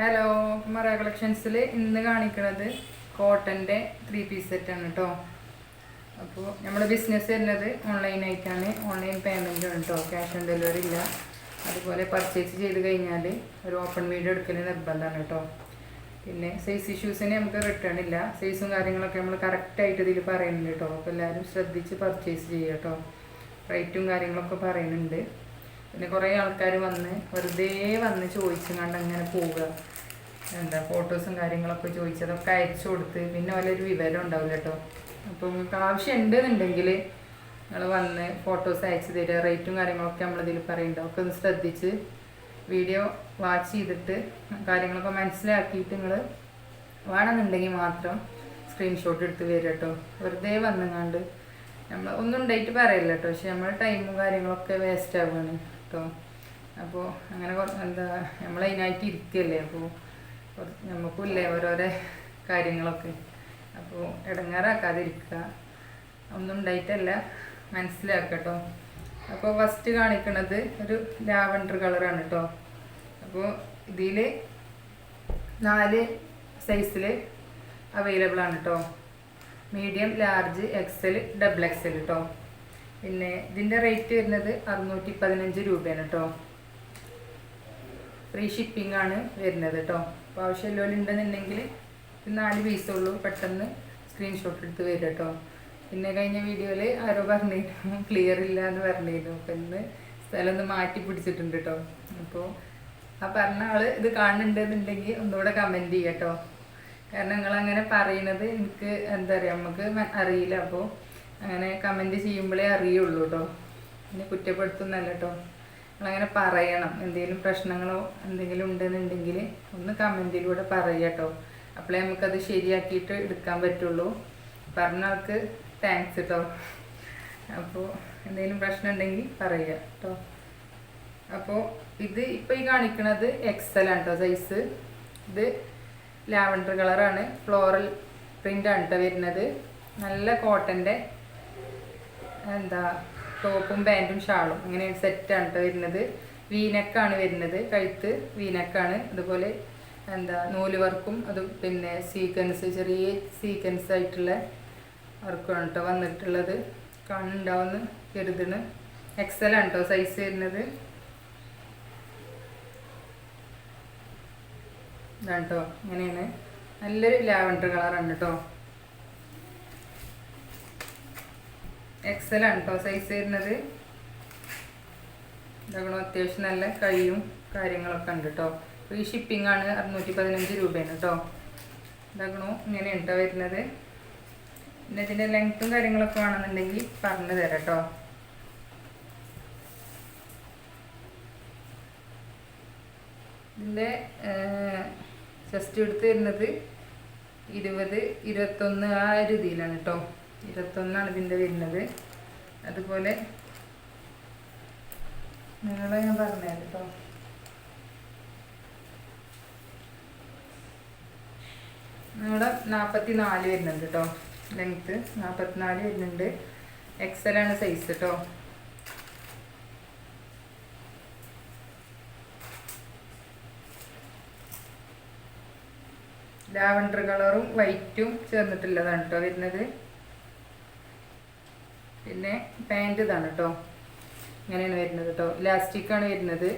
Hello മറ കളക്ഷൻസിൽ ഇന്ന് കാണിക്കുന്നത് കോട്ടന്റെ ത്രീ പീസ് സെറ്റാണ് കേട്ടോ അപ്പോൾ നമ്മൾ ബിസിനസ് വരുന്നത് ഓൺലൈനായിട്ടാണ് ഓൺലൈൻ പേയ്മെന്റ് ആണ് കേട്ടോ ക്യാഷ് ഓൺ ഡെലിവറി ഇല്ല. അതുപോലെ പർച്ചേസ് ചെയ്ത് കഴിഞ്ഞാൽ ഒരു ഓപ്പൺ വീഡിയോ എടുക്കൽ നിർബന്ധമാണ് കേട്ടോ പിന്നെ സൈസ് ഇഷ്യൂസിന് നമുക്ക് റിട്ടേൺ ഇല്ല. സൈസും കാര്യങ്ങളൊക്കെ നമ്മൾ കറക്റ്റായിട്ട് ഇതിൽ പറയുന്നുണ്ട് കേട്ടോ അപ്പോൾ എല്ലാവരും ശ്രദ്ധിച്ച് പർച്ചേസ് ചെയ്യുക കേട്ടോ റേറ്റും കാര്യങ്ങളൊക്കെ പറയുന്നുണ്ട്. പിന്നെ കുറേ ആൾക്കാർ വന്ന് വെറുതെ വന്ന് ചോദിച്ചും കണ്ട് അങ്ങനെ പോവുക. എന്താ ഫോട്ടോസും കാര്യങ്ങളൊക്കെ ചോദിച്ചതൊക്കെ അയച്ചു കൊടുത്ത് പിന്നെ ഓലൊരു വിവരം ഉണ്ടാവില്ല കേട്ടോ അപ്പോൾ നിങ്ങൾക്ക് ആവശ്യം ഉണ്ടെന്നുണ്ടെങ്കിൽ നിങ്ങൾ വന്ന് ഫോട്ടോസ് അയച്ചു തരിക. റേറ്റും കാര്യങ്ങളൊക്കെ നമ്മളിതിൽ പറയുന്നുണ്ട് ഒക്കെ ഒന്ന് ശ്രദ്ധിച്ച് വീഡിയോ വാച്ച് ചെയ്തിട്ട് കാര്യങ്ങളൊക്കെ മനസ്സിലാക്കിയിട്ട് നിങ്ങൾ വേണമെന്നുണ്ടെങ്കിൽ മാത്രം സ്ക്രീൻഷോട്ട് എടുത്ത് വരിക കേട്ടോ വെറുതെ വന്നുങ്ങാണ്ട് നമ്മൾ ഒന്നും ഡേറ്റ് പറയില്ല കേട്ടോ പക്ഷെ നമ്മൾ ടൈമും കാര്യങ്ങളൊക്കെ വേസ്റ്റ് ആവുകയാണ്. കേട്ടോ അപ്പോൾ അങ്ങനെ എന്താ നമ്മൾ അതിനായിട്ട് ഇരിക്കുകയല്ലേ അപ്പോൾ നമുക്കും ഇല്ലേ ഓരോരോ കാര്യങ്ങളൊക്കെ. അപ്പോൾ ഇടങ്ങാറാക്കാതിരിക്കുക ഒന്നും ഉണ്ടായിട്ടല്ല. മനസ്സിലാക്കട്ടോ. അപ്പോൾ ഫസ്റ്റ് കാണിക്കുന്നത് ഒരു ലാവണ്ടർ കളറാണ് കേട്ടോ അപ്പോൾ ഇതിൽ നാല് സൈസിൽ അവൈലബിൾ ആണ് കേട്ടോ medium large XL double XL കേട്ടോ പിന്നെ ഇതിന്റെ റേറ്റ് വരുന്നത് അറുന്നൂറ്റി പതിനഞ്ച് രൂപയാണ് കേട്ടോ ഫ്രീ ഷിപ്പിംഗ് ആണ് വരുന്നത് കേട്ടോ അപ്പോൾ ആവശ്യമുള്ളവർ ഉണ്ടെന്നുണ്ടെങ്കിൽ നാല് പീസേ ഉള്ളൂ പെട്ടെന്ന് സ്ക്രീൻഷോട്ട് എടുത്ത് വരും കേട്ടോ പിന്നെ കഴിഞ്ഞ വീഡിയോയിൽ ആരോ പറഞ്ഞിരുന്നു ക്ലിയർ ഇല്ല എന്ന് പറഞ്ഞിരുന്നു. അപ്പം ഇന്ന് സ്ഥലം ഒന്ന് മാറ്റി പിടിച്ചിട്ടുണ്ട് കേട്ടോ അപ്പോൾ ആ പറഞ്ഞ ആൾ ഇത് കാണുന്നുണ്ടെന്നുണ്ടെങ്കിൽ ഒന്നുകൂടെ കമന്റ് ചെയ്യാം കേട്ടോ കാരണം നിങ്ങളങ്ങനെ പറയുന്നത് എനിക്ക് എന്താ പറയുക നമുക്ക് അറിയില്ല. അപ്പോൾ അങ്ങനെ കമന്റ് ചെയ്യുമ്പോഴേ അറിയുള്ളൂ കേട്ടോ എന്നെ കുറ്റപ്പെടുത്തുന്നല്ല കേട്ടോ നിങ്ങളങ്ങനെ പറയണം. എന്തെങ്കിലും പ്രശ്നങ്ങളോ എന്തെങ്കിലും ഉണ്ടെന്നുണ്ടെങ്കിൽ ഒന്ന് കമന്റിലൂടെ പറയുക കേട്ടോ അപ്പോഴേ നമുക്കത് ശരിയാക്കിയിട്ട് എടുക്കാൻ പറ്റുള്ളൂ. പറഞ്ഞ ആൾക്ക് താങ്ക്സ് കേട്ടോ അപ്പോൾ എന്തെങ്കിലും പ്രശ്നം ഉണ്ടെങ്കിൽ പറയുക കേട്ടോ അപ്പോൾ ഇത് ഇപ്പോൾ ഈ കാണിക്കുന്നത് എക്സൽ ആണ് കേട്ടോ സൈസ് ഇത് ലാവൻഡർ കളറാണ് ഫ്ലോറൽ പ്രിന്റ് ആണ് കേട്ടോ വരുന്നത്. നല്ല കോട്ടന്റെ എന്താ ടോപ്പും പാന്റും ഷാളും അങ്ങനെ സെറ്റാണ് കേട്ടോ വരുന്നത്. വീനക്കാണ് വരുന്നത് കഴുത്ത് വീനക്കാണ്. അതുപോലെ എന്താ നൂൽ വർക്കും അത് പിന്നെ സീക്വൻസ് ചെറിയ സീക്വൻസ് ആയിട്ടുള്ള വർക്കാണ് കേട്ടോ വന്നിട്ടുള്ളത്. കാണുന്നുണ്ടാവുമെന്ന് കരുതണ് എക്സൽ ആണ് കേട്ടോ സൈസ് വരുന്നത്. ഇതാണ് കേട്ടോ ഇങ്ങനെയാണ്. നല്ലൊരു ലാവൻഡർ കളറാണ് കേട്ടോ എക്സൽ ആണ് കേട്ടോ സൈസ് വരുന്നത്. ഇതാകണോ അത്യാവശ്യം നല്ല കൈയും കാര്യങ്ങളൊക്കെ ഉണ്ട് കേട്ടോ ഈ ഷിപ്പിംഗ് ആണ് അറുന്നൂറ്റി പതിനഞ്ച് രൂപയാണ് കേട്ടോ ഇതാകണോ ഇങ്ങനെയാണ് കേട്ടോ വരുന്നത്. പിന്നെ ഇതിന്റെ ലെങ്ത്തും കാര്യങ്ങളൊക്കെ വേണമെന്നുണ്ടെങ്കിൽ പറഞ്ഞു തരാം കേട്ടോ ഇതിന്റെ ജസ്റ്റ് എടുത്ത് വരുന്നത് ഇരുപത് ഇരുപത്തൊന്ന് ആ രീതിയിലാണ് കേട്ടോ ഇരുപത്തൊന്നാണ് ഇതിന്റെ വരുന്നത്. അതുപോലെ നിങ്ങളെ ഞാൻ പറഞ്ഞുതരാം കേട്ടോ. നിങ്ങളുടെ നാൽപ്പത്തി നാല് വരുന്നുണ്ട് കേട്ടോ. ലെങ്ത്ത് നാൽപ്പത്തിനാല് വരുന്നുണ്ട്. എക്സലാണ് സൈസ് കേട്ടോ. ലാവണ്ടർ കളറും വൈറ്റും ചേർന്നിട്ടുള്ളതാണ് കേട്ടോ വരുന്നത്. പിന്നെ പാന്റ് ഇതാണ് കേട്ടോ ഇങ്ങനെയാണ് വരുന്നത് കേട്ടോ ഇലാസ്റ്റിക് ആണ് വരുന്നത്.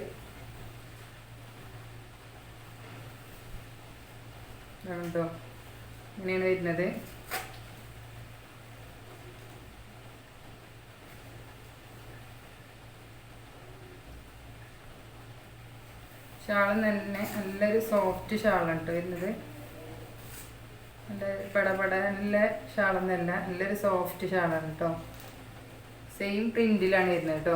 കേട്ടോ ഇങ്ങനെയാണ് വരുന്നത്. ഷാളും തന്നെ നല്ലൊരു സോഫ്റ്റ് ഷാളാണ് കേട്ടോ വരുന്നത്. നല്ല പടപട നല്ല ഷാളൊന്നല്ല നല്ലൊരു സോഫ്റ്റ് ഷാളാണ് കേട്ടോ സെയിം പ്രിന്റിലാണ് വരുന്നത് കേട്ടോ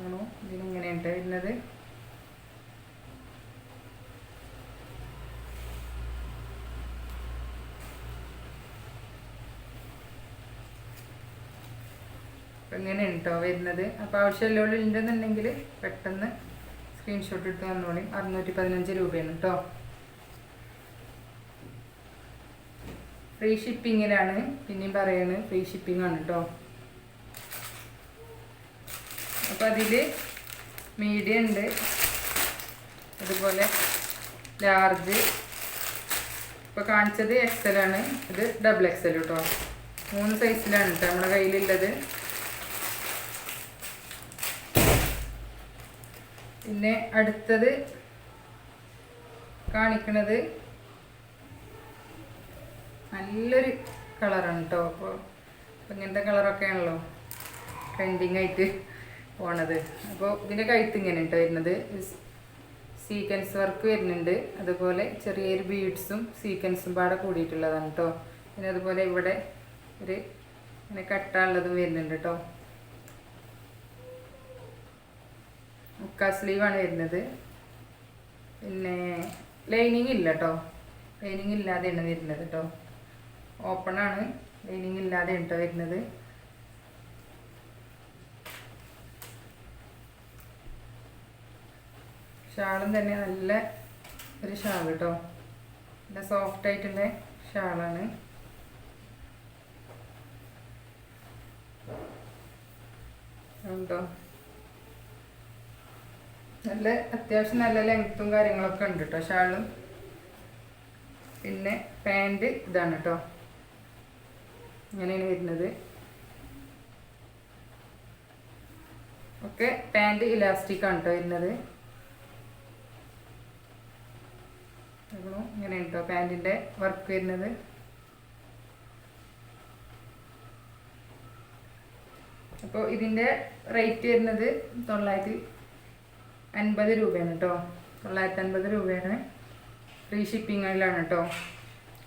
ആണോ? ഇതിനിങ്ങനെയാണ് വരുന്നത്? അപ്പം ഇങ്ങനെയാണ് വരുന്നത്. അപ്പോൾ ആവശ്യമുള്ള ഉണ്ടെന്നുണ്ടെങ്കിൽ പെട്ടെന്ന് സ്ക്രീൻഷോട്ട് എടുത്ത് വന്നോളി അറുന്നൂറ്റി പതിനഞ്ച് രൂപയാണ് കേട്ടോ ഫ്രീ ഷിപ്പിങ്ങിലാണ് പിന്നെയും പറയുന്നത് ഫ്രീ ഷിപ്പിംഗ് ആണ് കേട്ടോ അപ്പോൾ അതിൽ മീഡിയം ഉണ്ട്. അതുപോലെ ലാർജ് ഇപ്പോൾ കാണിച്ചത് എക്സൽ ആണ്. ഇത് ഡബിൾ എക്സൽ കേട്ടോ മൂന്ന് സൈസിലാണ് കേട്ടോ നമ്മുടെ കയ്യിലുള്ളത്. പിന്നെ അടുത്തത് കാണിക്കണത് നല്ലൊരു കളറാണ് കേട്ടോ അപ്പോൾ ഇങ്ങനത്തെ കളറൊക്കെ ആണല്ലോ ട്രെൻഡിങ് ആയിട്ട് പോണത്. അപ്പോൾ ഇതിന്റെ കഴുത്ത് ഇങ്ങനെ കേട്ടോ വരുന്നത് സീക്വൻസ് വർക്ക് വരുന്നുണ്ട്. അതുപോലെ ചെറിയൊരു ബീഡ്സും സീക്വൻസും പാടെ കൂടിയിട്ടുള്ളതാണ് കേട്ടോ പിന്നെ അതുപോലെ ഇവിടെ ഒരു ഇങ്ങനെ കട്ടാനുള്ളതും വരുന്നുണ്ട് കേട്ടോ മുക്കാ സ്ലീവാണ് വരുന്നത്. പിന്നെ ലൈനിങ് ഇല്ല കേട്ടോ ലൈനിങ് ഇല്ലാതെയാണ് വരുന്നത് കേട്ടോ ഓപ്പൺ ആണ് ലൈനിങ് ഇല്ലാതെ കേട്ടോ വരുന്നത്. ഷാളും തന്നെ നല്ല ഒരു ഷാൾ കേട്ടോ നല്ല സോഫ്റ്റ് ആയിട്ടുള്ള ഷാളാണ്. നല്ല അത്യാവശ്യം നല്ല ലെങ്ത്തും കാര്യങ്ങളൊക്കെ ഉണ്ട് കേട്ടോ ഷാളും. പിന്നെ പാന്റ് ഇതാണ് കേട്ടോ ഇങ്ങനെയാണ് വരുന്നത്. ഒക്കെ പാന്റ് ഇലാസ്റ്റിക് ആണ് കേട്ടോ വരുന്നത്. ഇങ്ങനെയാണ് ഇങ്ങനെ കേട്ടോ പാന്റിന്റെ വർക്ക് വരുന്നത്. അപ്പോൾ ഇതിന്റെ റേറ്റ് വരുന്നത് തൊള്ളായിരത്തി അൻപത് രൂപയാണ് കേട്ടോ തൊള്ളായിരത്തി അൻപത് രൂപയാണ്. ഫ്രീ ഷിപ്പിങ്ങിലാണ് കേട്ടോ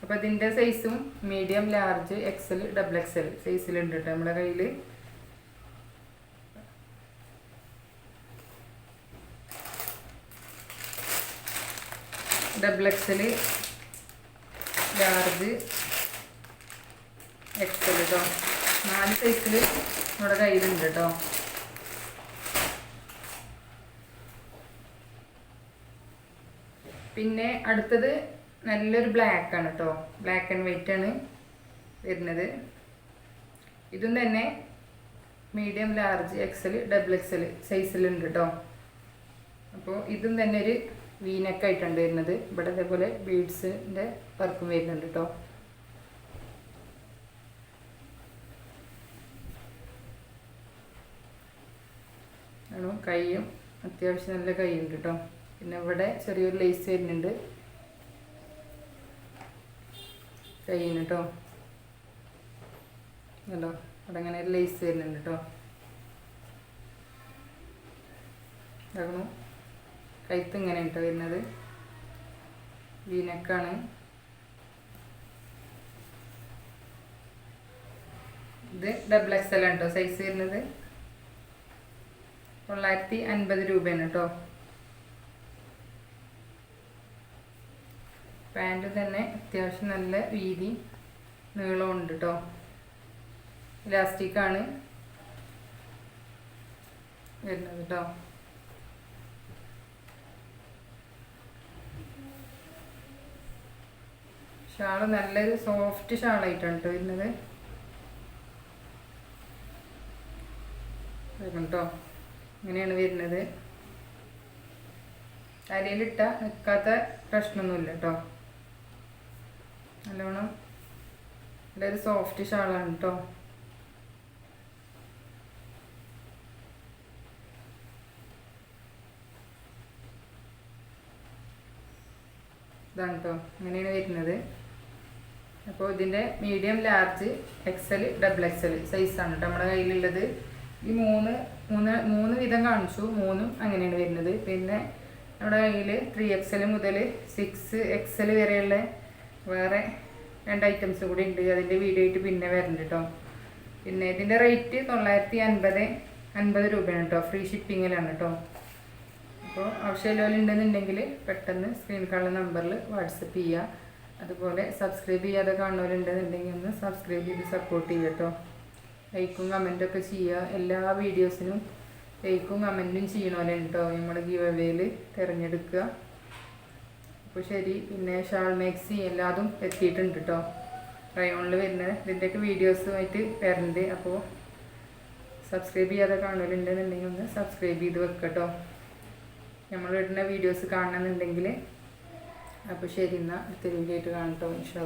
അപ്പോൾ ഇതിന്റെ സൈസും medium large XL double XL സൈസിലുണ്ട് കേട്ടോ നമ്മുടെ കയ്യിൽ ഡബിൾ എക്സൽ ലാർജ് എക്സൽ കേട്ടോ നാല് സൈസിൽ നമ്മുടെ കയ്യിലുണ്ട് കേട്ടോ പിന്നെ അടുത്തത് നല്ലൊരു ബ്ലാക്ക് ആണ് കേട്ടോ ബ്ലാക്ക് ആൻഡ് വൈറ്റ് ആണ് വരുന്നത്. ഇതും തന്നെ medium large XL double XL സൈസിലുണ്ട് കേട്ടോ അപ്പോൾ ഇതും തന്നെ ഒരു വീനൊക്കെ ആയിട്ടുണ്ട് വരുന്നത്. ഇവിടെ അതേപോലെ ബീഡ്സിന്റെ വർക്കും വരുന്നുണ്ട് കേട്ടോ കൈയും അത്യാവശ്യം നല്ല കൈയുണ്ട് കേട്ടോ പിന്നെ ഇവിടെ ചെറിയൊരു ലേസ് വരുന്നുണ്ട്. കൈയിന് കേട്ടോ കണ്ടോ? അവിടെ അങ്ങനെ ഒരു ലേസ് വരുന്നുണ്ട് കേട്ടോ ഇതാകണു കഴുത്ത് ഇങ്ങനെ കേട്ടോ വരുന്നത്. വീനക്കാണ്. ഇത് ഡബിൾ എക്സ് എൽ ആണ് കേട്ടോ സൈസ് വരുന്നത്. തൊള്ളായിരത്തി അൻപത് രൂപയാണ് കേട്ടോ പാന്റ് തന്നെ അത്യാവശ്യം നല്ല വീതി നീളമുണ്ട് കേട്ടോ ഇലാസ്റ്റിക്കാണ് വരുന്നത് കേട്ടോ ഷാൾ നല്ലൊരു സോഫ്റ്റ് ഷാളായിട്ടാണ് കേട്ടോ വരുന്നത്. കേട്ടോ ഇങ്ങനെയാണ് വരുന്നത്. തലയിലിട്ട നിൽക്കാത്ത പ്രശ്നമൊന്നുമില്ല കേട്ടോ നല്ലോണം ഒരു സോഫ്റ്റ് ഷാളാണ് കേട്ടോ ഇതാണ് കേട്ടോ വരുന്നത്. അപ്പോൾ ഇതിന്റെ medium large XL double XL സൈസാണ് കേട്ടോ നമ്മുടെ കയ്യിലുള്ളത്. ഈ മൂന്ന് മൂന്ന് മൂന്ന് വിധം കാണിച്ചു. മൂന്നും അങ്ങനെയാണ് വരുന്നത്. പിന്നെ നമ്മുടെ കയ്യിൽ ത്രീ എക്സൽ മുതൽ സിക്സ് എക്സൽ വരെയുള്ള വേറെ രണ്ട് ഐറ്റംസ് കൂടി ഉണ്ട്. അതിന്റെ വീഡിയോ ആയിട്ട് പിന്നെ വരുന്നുണ്ട് കേട്ടോ പിന്നെ ഇതിന്റെ റേറ്റ് തൊള്ളായിരത്തി അൻപത് അൻപത് രൂപയാണ് കേട്ടോ ഫ്രീ ഷിപ്പിങ്ങിലാണ് കേട്ടോ അപ്പോൾ ആവശ്യമുള്ളവരുണ്ടെന്നുണ്ടെങ്കിൽ പെട്ടെന്ന് സ്ക്രീൻ കാണുന്ന നമ്പറിൽ വാട്സപ്പ് ചെയ്യുക അതുപോലെ സബ്സ്ക്രൈബ് ചെയ്യാതെ കാണുന്നവരുണ്ടെന്നുണ്ടെങ്കിൽ ഒന്ന് സബ്സ്ക്രൈബ് ചെയ്ത് സപ്പോർട്ട് ചെയ്യുക കേട്ടോ ലൈക്കും കമന്റൊക്കെ ചെയ്യുക. എല്ലാ വീഡിയോസിനും ലൈക്കും കമന്റും ചെയ്യണമല്ലോ കേട്ടോ നമ്മൾ ഗീവ് അവേയിൽ തിരഞ്ഞെടുക്കുക. അപ്പോൾ ശരി പിന്നെ ഷാൾ മാക്സി എല്ലാതും എത്തിയിട്ടുണ്ട് കേട്ടോ റയോണിൽ വരുന്നത്. ഇതിന്റെയൊക്കെ വീഡിയോസുമായിട്ട് വരുന്നുണ്ട് അപ്പോൾ സബ്സ്ക്രൈബ് ചെയ്യാതെ കാണുന്നുണ്ടെന്നുണ്ടെങ്കിൽ ഒന്ന് സബ്സ്ക്രൈബ് ചെയ്ത് വെക്കുക കേട്ടോ നമ്മൾ ഇടുന്ന വീഡിയോസ് കാണണമെന്നുണ്ടെങ്കിൽ അപ്പോൾ ശരി എന്നാൽ അടുത്ത വീഡിയോ ആയിട്ട് കാണട്ടോ ഇൻഷാ